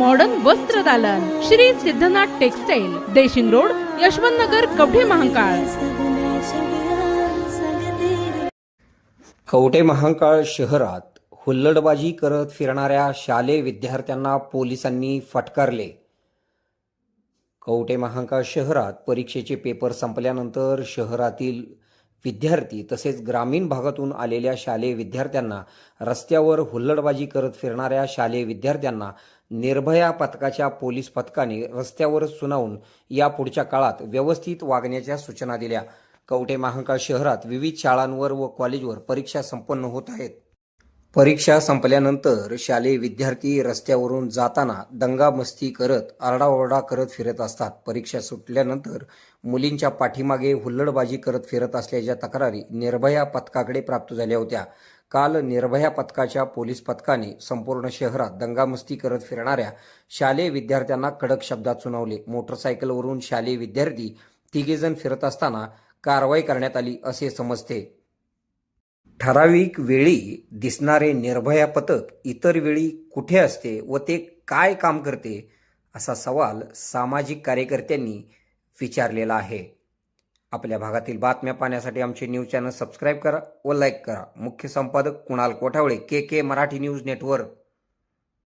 modern Vastra Dalan. Shri Siddhanath textile Deshing road Yashwant Nagar Kavathe Mahankal. Kavathe Mahankal शहरात हुल्लडबाजी करत फिरणाऱ्या शालेय विद्यार्थ्यांना पोलिसांनी फटकारले. कवठे महाकाळ शहरात परीक्षेचे पेपर संपल्यानंतर शहरातील विद्यार्थी तसेच ग्रामीण भागातून आलेल्या शालेय विद्यार्थ्यांना रस्त्यावर हुल्लडबाजी करत फिरणाऱ्या शालेय विद्यार्थ्यांना निर्भया पथकाच्या पोलीस पथकाने रस्त्यावर सुनावून या पुढच्या काळात व्यवस्थित वागण्याच्या सूचना दिल्या. कवटे महांकाळ शहरात विविध शाळांवर व कॉलेजवर परीक्षा संपन्न होत आहेत. परीक्षा संपल्यानंतर शालेय विद्यार्थी रस्त्यावरून जाताना दंगामस्ती करत आरडाओरडा करत फिरत असतात. परीक्षा सुटल्यानंतर मुलींच्या पाठीमागे हुल्लडबाजी करत फिरत असल्याच्या तक्रारी निर्भया पथकाकडे प्राप्त झाल्या होत्या. काल निर्भया पथकाच्या पोलीस पथकाने संपूर्ण शहरात दंगामस्ती करत फिरणाऱ्या शालेय विद्यार्थ्यांना कडक शब्दात सुनावले. मोटरसायकलवरून शालेय विद्यार्थी तिघेजण फिरत असताना कारवाई करण्यात आली असे समजते. ठराविक वेळी दिसणारे निर्भया पथक इतर वेळी कुठे असते व ते काय काम करते असा सवाल सामाजिक कार्यकर्त्यांनी विचारलेला आहे. आपल्या भागातील बातम्या पाहण्यासाठी आमचे न्यूज चॅनल सबस्क्राईब करा व लाईक करा. मुख्य संपादक Kunal Kothawale K K Marathi news network.